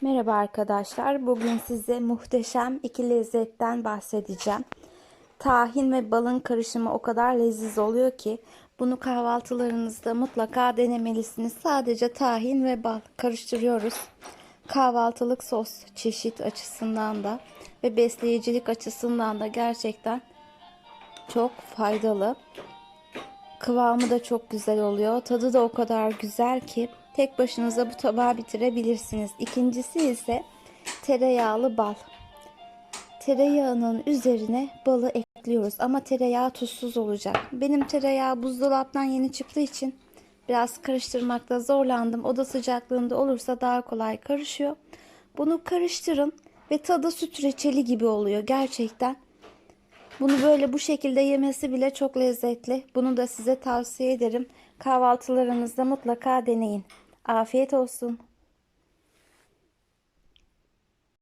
Merhaba arkadaşlar. Bugün size muhteşem iki lezzetten bahsedeceğim. Tahin ve balın karışımı o kadar leziz oluyor ki bunu kahvaltılarınızda mutlaka denemelisiniz. Sadece tahin ve bal karıştırıyoruz. Kahvaltılık sos çeşit açısından da ve besleyicilik açısından da gerçekten çok faydalı. Kıvamı da çok güzel oluyor. Tadı da o kadar güzel ki tek başınıza bu tabağı bitirebilirsiniz. İkincisi ise tereyağlı bal. Tereyağının üzerine balı ekliyoruz ama tereyağı tuzsuz olacak. Benim tereyağı buzdolaptan yeni çıktığı için biraz karıştırmakta zorlandım. Oda sıcaklığında olursa daha kolay karışıyor. Bunu karıştırın ve tadı süt reçeli gibi oluyor gerçekten. Bunu böyle bu şekilde yemesi bile çok lezzetli. Bunu da size tavsiye ederim. Kahvaltılarınızda mutlaka deneyin. Afiyet olsun.